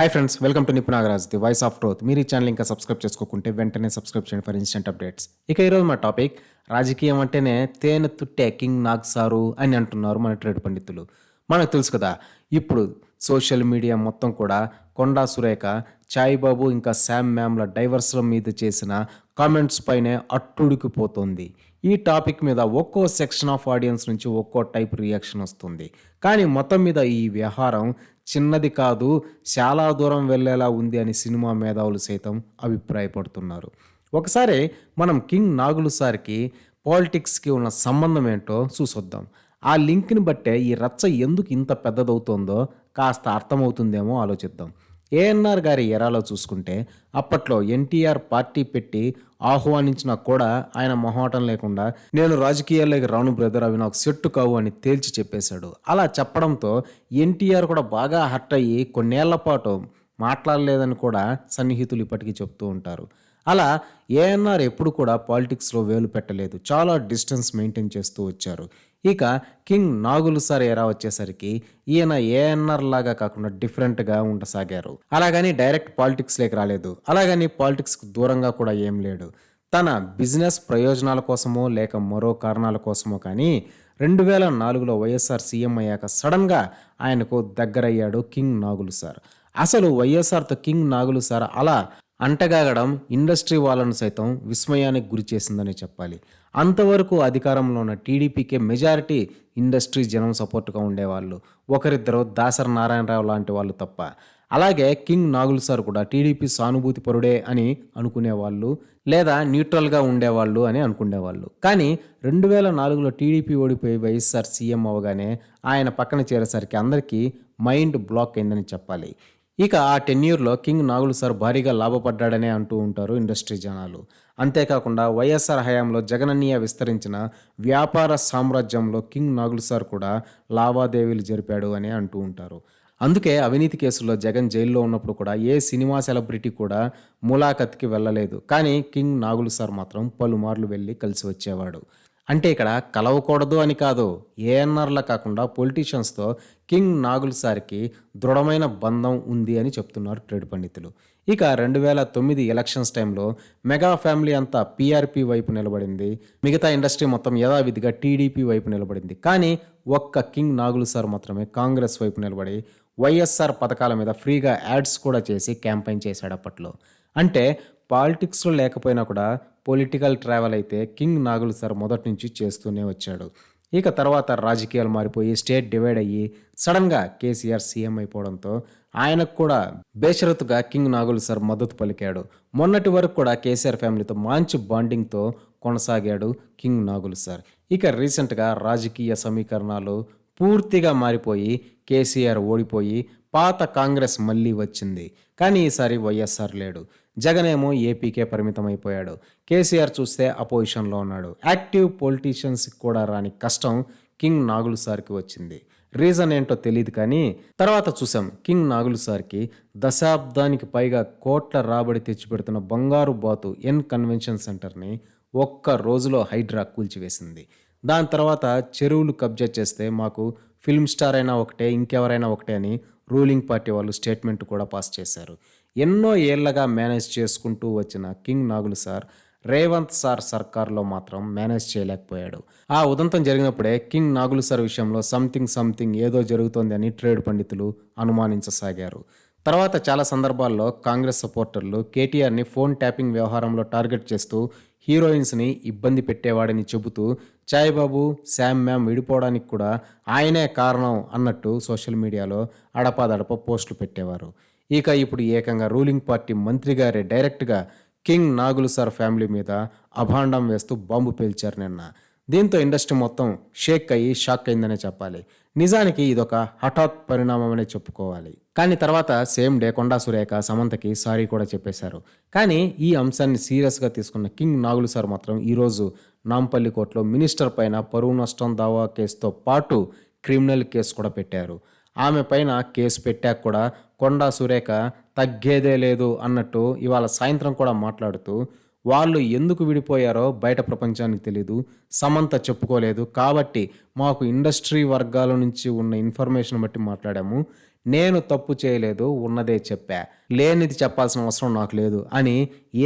Hi friends welcome to Nipunagaraj the voice of growth మీరు ఈ channel ఇంకా subscribe చేసుకోకుంటే వెంటనే సబ్స్క్రైబ్ చేయండి ఫర్ ఇన్స్టెంట్ అప్డేట్స్ ఇక ఈరోజు మా టాపిక్ రాజకీయం అంటేనే తేనె తుట్టే కింగ్ నాగ్ సారు అని అంటున్నారు మన ట్రేడ్ పండితులు. మనకు తెలుసు కదా ఇప్పుడు సోషల్ మీడియా మొత్తం కూడా కొండా సురేఖ చాయ్ బాబు ఇంకా శామ్ మ్యామ్ల డైవర్స్ల మీద చేసిన కామెంట్స్ పైనే అట్టుడికిపోతుంది. ఈ టాపిక్ మీద ఒక్కో సెక్షన్ ఆఫ్ ఆడియన్స్ నుంచి ఒక్కో టైప్ రియాక్షన్ వస్తుంది. కానీ మొత్తం మీద ఈ వ్యవహారం చిన్నది కాదు చాలా దూరం వెళ్ళేలా ఉంది అని సినిమా మేధావులు సైతం అభిప్రాయపడుతున్నారు. ఒకసారి మనం కింగ్ నాగులు సార్కి పాలిటిక్స్కి ఉన్న సంబంధం ఏంటో చూసొద్దాం. ఆ లింక్ని బట్టే ఈ రచ్చ ఎందుకు ఇంత పెద్దదవుతోందో కాస్త అర్థమవుతుందేమో ఆలోచిద్దాం. ఏఎన్ఆర్ గారి ఎరాలో చూసుకుంటే అప్పట్లో ఎన్టీఆర్ పార్టీ పెట్టి ఆహ్వానించినా కూడా ఆయన మొహమాటం లేకుండా నేను రాజకీయాల్లోకి రాను బ్రదర్ అవి నాకు సెట్టు కావు అని తేల్చి చెప్పేశాడు. అలా చెప్పడంతో ఎన్టీఆర్ కూడా బాగా హర్ట్ అయ్యి కొన్నేళ్ళ పాటు మాట్లాడలేదని కూడా సన్నిహితులు ఇప్పటికీ చెప్తూ ఉంటారు. అలా ఏఎన్ఆర్ ఎప్పుడు కూడా పాలిటిక్స్లో వేలు పెట్టలేదు. చాలా డిస్టెన్స్ మెయింటైన్ చేస్తూ వచ్చారు. ఇక కింగ్ నాగులు సార్ ఎరా వచ్చేసరికి ఈయన ఏఎన్ఆర్ లాగా కాకుండా డిఫరెంట్గా ఉండసాగారు. అలాగని డైరెక్ట్ పాలిటిక్స్లోకి రాలేదు. అలాగని పాలిటిక్స్కి దూరంగా కూడా ఏం లేడు. తన బిజినెస్ ప్రయోజనాల కోసమో లేక మరో కారణాల కోసమో కానీ రెండు వేల నాలుగులో వైఎస్ఆర్ సీఎం అయ్యాక సడన్గా ఆయనకు దగ్గరయ్యాడు కింగ్ నాగులు సార్. అసలు వైఎస్ఆర్తో కింగ్ నాగులు సార్ అలా అంటగాగడం ఇండస్ట్రీ వాళ్ళను సైతం విస్మయానికి గురి చేసిందని చెప్పాలి. అంతవరకు అధికారంలో ఉన్న టీడీపీకే మెజారిటీ ఇండస్ట్రీ జనం సపోర్ట్గా ఉండేవాళ్ళు. ఒకరిద్దరు దాసరి నారాయణరావు లాంటి వాళ్ళు తప్ప. అలాగే కింగ్ నాగుల్ సార్ కూడా టీడీపీ సానుభూతి పరుడే అని అనుకునేవాళ్ళు లేదా న్యూట్రల్గా ఉండేవాళ్ళు అని అనుకునేవాళ్ళు. కానీ రెండు వేల నాలుగులో టీడీపీ ఓడిపోయి వైఎస్ఆర్ సీఎం అవగానే ఆయన పక్కన చేరేసరికి అందరికీ మైండ్ బ్లాక్ అయిందని చెప్పాలి. ఇక ఆ టెన్యూర్లో కింగ్ నాగులు సార్ భారీగా లాభపడ్డాడనే అంటూ ఉంటారు ఇండస్ట్రీ జనాలు. అంతేకాకుండా వైఎస్ఆర్ హయాంలో జగనన్నయ్య విస్తరించిన వ్యాపార సామ్రాజ్యంలో కింగ్ నాగులు సార్ కూడా లావాదేవీలు జరిపాడు అని అంటూ ఉంటారు. అందుకే అవినీతి కేసుల్లో జగన్ జైల్లో ఉన్నప్పుడు కూడా ఏ సినిమా సెలబ్రిటీ కూడా ములాఖత్కి వెళ్ళలేదు. కానీ కింగ్ నాగులు సార్ మాత్రం పలుమార్లు వెళ్ళి కలిసి వచ్చేవాడు. అంటే ఇక్కడ కలవకూడదు అని కాదు ఏఎన్ఆర్లా కాకుండా పొలిటీషియన్స్తో కింగ్ నాగుల్ సార్కి దృఢమైన బంధం ఉంది అని చెప్తున్నారు ట్రేడ్ పండితులు. ఇక రెండు వేల తొమ్మిది ఎలక్షన్స్ టైంలో మెగా ఫ్యామిలీ అంతా పీఆర్పీ వైపు నిలబడింది. మిగతా ఇండస్ట్రీ మొత్తం యథావిధిగా టీడీపీ వైపు నిలబడింది. కానీ ఒక్క కింగ్ నాగులు సార్ మాత్రమే కాంగ్రెస్ వైపు నిలబడి వైఎస్ఆర్ పథకాల మీద ఫ్రీగా యాడ్స్ కూడా చేసి క్యాంపెయిన్ చేశాడు అప్పట్లో. అంటే పాలిటిక్స్లో లేకపోయినా కూడా పొలిటికల్ ట్రావెల్ అయితే కింగ్ నాగులు సార్ మొదటి నుంచి చేస్తూనే వచ్చాడు. ఇక తర్వాత రాజకీయాలు మారిపోయి స్టేట్ డివైడ్ అయ్యి సడన్గా కేసీఆర్ సీఎం అయిపోవడంతో ఆయనకు కూడా బేషరతుగా కింగ్ నాగులు సార్ మద్దతు పలికాడు. మొన్నటి వరకు కూడా కేసీఆర్ ఫ్యామిలీతో మంచి బాండింగ్తో కొనసాగాడు కింగ్ నాగులు సార్. ఇక రీసెంట్గా రాజకీయ సమీకరణాలు పూర్తిగా మారిపోయి కేసీఆర్ ఓడిపోయి పాత కాంగ్రెస్ మళ్ళీ వచ్చింది. కానీ ఈసారి వైఎస్ఆర్ లేడు. జగన్ ఏమో ఏపీకే పరిమితం అయిపోయాడు కేసీఆర్ చూస్తే అపోజిషన్లో ఉన్నాడు. యాక్టివ్ పొలిటీషియన్స్కి కూడా రాని కష్టం కింగ్ నాగులు సార్కి వచ్చింది. రీజన్ ఏంటో తెలియదు కానీ తర్వాత చూసాం కింగ్ నాగులు సార్కి దశాబ్దానికి పైగా కోట్ల రాబడి తెచ్చిపెడుతున్న బంగారు బాతు ఎన్ కన్వెన్షన్ సెంటర్ని ఒక్క రోజులో హైడ్రా కూల్చివేసింది. దాని తర్వాత చెరువులు కబ్జా చేస్తే మాకు ఫిల్మ్ స్టార్ అయినా ఒకటే ఇంకెవరైనా ఒకటే అని రూలింగ్ పార్టీ వాళ్ళు స్టేట్మెంట్ కూడా పాస్ చేశారు. ఎన్నో ఏళ్ళగా మేనేజ్ చేసుకుంటూ వచ్చిన king Nagulu sir Revanth sir సర్కార్లో మాత్రం మేనేజ్ చేయలేకపోయాడు. ఆ ఉదంతం జరిగినప్పుడే కింగ్ నాగులు సార్ విషయంలో సంథింగ్ సంథింగ్ ఏదో జరుగుతోంది అని ట్రేడ్ పండితులు అనుమానించసాగారు. తర్వాత చాలా సందర్భాల్లో కాంగ్రెస్ సపోర్టర్లు కేటీఆర్ని ఫోన్ ట్యాపింగ్ వ్యవహారంలో టార్గెట్ చేస్తూ హీరోయిన్స్ని ఇబ్బంది పెట్టేవాడని చెబుతూ చాయ్బాబు శామ్ మ్యామ్ విడిపోవడానికి కూడా ఆయనే కారణం అన్నట్టు సోషల్ మీడియాలో అడపాదడప పోస్టులు పెట్టేవారు. ఇక ఇప్పుడు ఏకంగా రూలింగ్ పార్టీ మంత్రి గారే డైరెక్ట్గా కింగ్ నాగులు సార్ ఫ్యామిలీ మీద అభాండం వేస్తూ బాంబు పేల్చారు నిన్న. దీంతో ఇండస్ట్రీ మొత్తం షేక్ అయ్యి షాక్ అయిందనే చెప్పాలి. నిజానికి ఇదొక హఠాత్ పరిణామం అనే చెప్పుకోవాలి. కానీ తర్వాత సేమ్ డే కొండా సురేఖ సమంతకి సారీ కూడా చెప్పేశారు. కానీ ఈ అంశాన్ని సీరియస్గా తీసుకున్న కింగ్ నాగులు సార్ మాత్రం ఈరోజు నాంపల్లి కోర్టులో మినిస్టర్ పైన పరువు నష్టం దావా కేసుతో పాటు క్రిమినల్ కేసు కూడా పెట్టారు. ఆమె పైన కేసు పెట్టాక కూడా కొండా సురేఖ తగ్గేదే లేదు అన్నట్టు ఇవాళ సాయంత్రం కూడా మాట్లాడుతూ వాళ్ళు ఎందుకు విడిపోయారో బయట ప్రపంచానికి తెలీదు సమంత చెప్పుకోలేదు. కాబట్టి మాకు ఇండస్ట్రీ వర్గాల నుంచి ఉన్న ఇన్ఫర్మేషన్ బట్టి మాట్లాడాము. నేను తప్పు చేయలేదు ఉన్నదే చెప్పా. లేనిది చెప్పాల్సిన అవసరం నాకు లేదు అని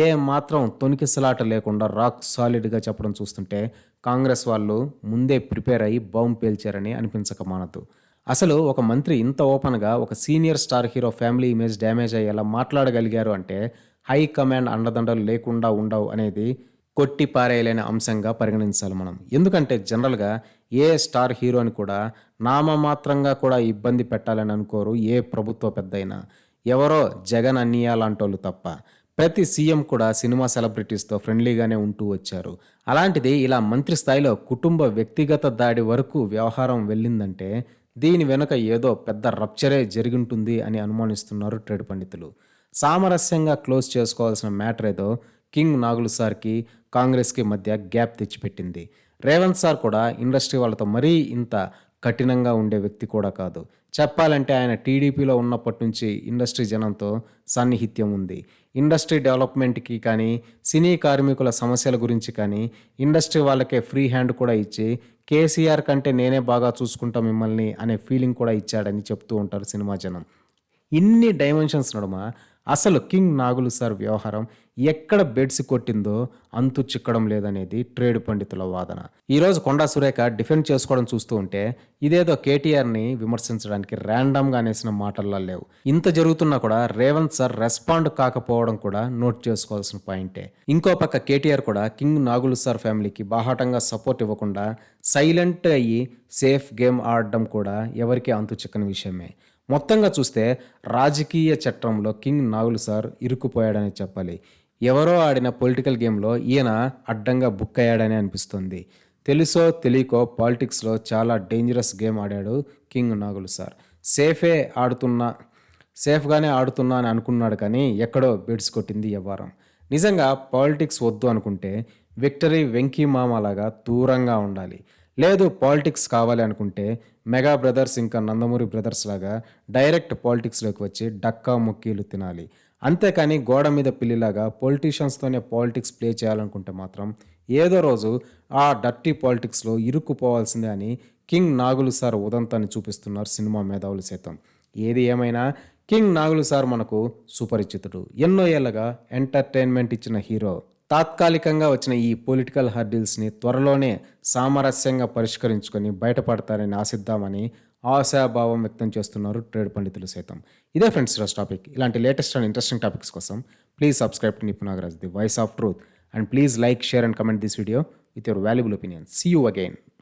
ఏ మాత్రం తొనికిసలాట లేకుండా రాక్ సాలిడ్గా చెప్పడం చూస్తుంటే కాంగ్రెస్ వాళ్ళు ముందే ప్రిపేర్ అయ్యి బాంబు పేల్చారని అనిపించక మానదు అసలు ఒక మంత్రి ఇంత ఓపెన్గా ఒక senior star hero family image damage అయ్యేలా మాట్లాడగలిగారు అంటే హై కమాండ్ అండదండలు లేకుండా ఉండవు అనేది కొట్టి పారేయలేని అంశంగా పరిగణించాలి మనం. ఎందుకంటే జనరల్గా ఏ స్టార్ హీరోని కూడా నామమాత్రంగా కూడా ఇబ్బంది పెట్టాలని అనుకోరు ఏ ప్రభుత్వ పెద్దయినా. ఎవరో జగన్ అన్నయ్య లాంటోళ్ళు తప్ప. ప్రతి సీఎం కూడా సినిమా సెలబ్రిటీస్తో ఫ్రెండ్లీగానే ఉంటూ వచ్చారు. అలాంటిది ఇలా మంత్రి స్థాయిలో కుటుంబ వ్యక్తిగత దాడి వరకు వ్యవహారం వెళ్ళిందంటే దీని వెనుక ఏదో పెద్ద రప్చరే జరిగింటుంది అని అనుమానిస్తున్నారు ట్రేడ్ పండితులు. సామరస్యంగా క్లోజ్ చేసుకోవాల్సిన మ్యాటర్ ఏదో కింగ్ నాగులు సార్కి కాంగ్రెస్కి మధ్య గ్యాప్ తెచ్చిపెట్టింది. రేవంత్ సార్ కూడా ఇండస్ట్రీ వాళ్ళతో మరీ ఇంత కఠినంగా ఉండే వ్యక్తి కూడా కాదు. చెప్పాలంటే ఆయన టీడీపీలో ఉన్నప్పటి నుంచి ఇండస్ట్రీ జనంతో సాన్నిహిత్యం ఉంది. ఇండస్ట్రీ డెవలప్మెంట్కి కానీ సినీ కార్మికుల సమస్యల గురించి కానీ ఇండస్ట్రీ వాళ్ళకే ఫ్రీ హ్యాండ్ కూడా ఇచ్చి కేసీఆర్ కంటే నేనే బాగా చూసుకుంటా మిమ్మల్ని అనే ఫీలింగ్ కూడా ఇచ్చాడని చెప్తూ ఉంటారు సినిమా జనం. ఇన్ని డైమెన్షన్స్ నడుమ? అసలు కింగ్ నాగులు సార్ వ్యవహారం ఎక్కడ బెడ్స్ కొట్టిందో అంతు చిక్కడం లేదనేది ట్రేడ్ పండితుల వాదన. ఈరోజు కొండా సురేఖ డిఫెండ్ చేసుకోవడం చూస్తూ ఉంటే ఇదేదో కేటీఆర్ని విమర్శించడానికి ర్యాండమ్గా అనేసిన మాటల్లో లేవు. ఇంత జరుగుతున్నా కూడా రేవంత్ సార్ రెస్పాండ్ కాకపోవడం కూడా నోట్ చేసుకోవాల్సిన పాయింటే. ఇంకో పక్క కేటీఆర్ కూడా కింగ్ నాగులు సార్ ఫ్యామిలీకి బాహాటంగా సపోర్ట్ ఇవ్వకుండా సైలెంట్ అయ్యి సేఫ్ గేమ్ ఆడడం కూడా ఎవరికీ అంతు చిక్కని విషయమే. మొత్తంగా చూస్తే రాజకీయ చట్రంలో కింగ్ నాగులు సార్ ఇరుక్కుపోయాడని చెప్పాలి. ఎవరో ఆడిన పొలిటికల్ గేమ్లో ఈయన అడ్డంగా బుక్ అయ్యాడని అనిపిస్తుంది. తెలుసో తెలియకో పాలిటిక్స్లో చాలా డేంజరస్ గేమ్ ఆడాడు కింగ్ నాగులు సార్. సేఫే ఆడుతున్నా సేఫ్గానే ఆడుతున్నా అని అనుకున్నాడు కానీ ఎక్కడో బెడ్స్ కొట్టింది వ్యవహారం నిజంగా పాలిటిక్స్ వద్దు అనుకుంటే విక్టరీ వెంకీ మామ లాగా దూరంగా ఉండాలి. లేదు పాలిటిక్స్ కావాలి అనుకుంటే మెగా బ్రదర్స్ ఇంకా నందమూరి బ్రదర్స్ లాగా డైరెక్ట్ పాలిటిక్స్లోకి వచ్చి డక్కా ముక్కీలు తినాలి. అంతేకాని గోడ మీద పిల్లిలాగా పొలిటీషియన్స్తోనే పాలిటిక్స్ ప్లే చేయాలనుకుంటే మాత్రం ఏదో రోజు ఆ డర్టీ పాలిటిక్స్లో ఇరుక్కుపోవాల్సిందే అని కింగ్ నాగులు సార్ ఉదంతాన్ని చూపిస్తున్నారు సినిమా మేధావులు సైతం. ఏది ఏమైనా కింగ్ నాగులు సార్ మనకు సుపరిచితుడు. ఎన్నో ఏళ్ళగా ఎంటర్టైన్మెంట్ ఇచ్చిన హీరో తాత్కాలికంగా వచ్చిన ఈ పొలిటికల్ హర్డిల్స్ని త్వరలోనే సామరస్యంగా పరిష్కరించుకొని బయటపడతారని ఆశిద్దామని ఆశాభావం వ్యక్తం చేస్తున్నారు ట్రేడ్ పండితులు సైతం. ఇదే ఫ్రెండ్స్ ఈరోజు టాపిక్. ఇలాంటి లేటెస్ట్ అండ్ ఇంట్రెస్టింగ్ టాపిక్స్ కోసం please subscribe to Nipunagaraj the voice of truth. And please like share and comment this video with your valuable opinion see you again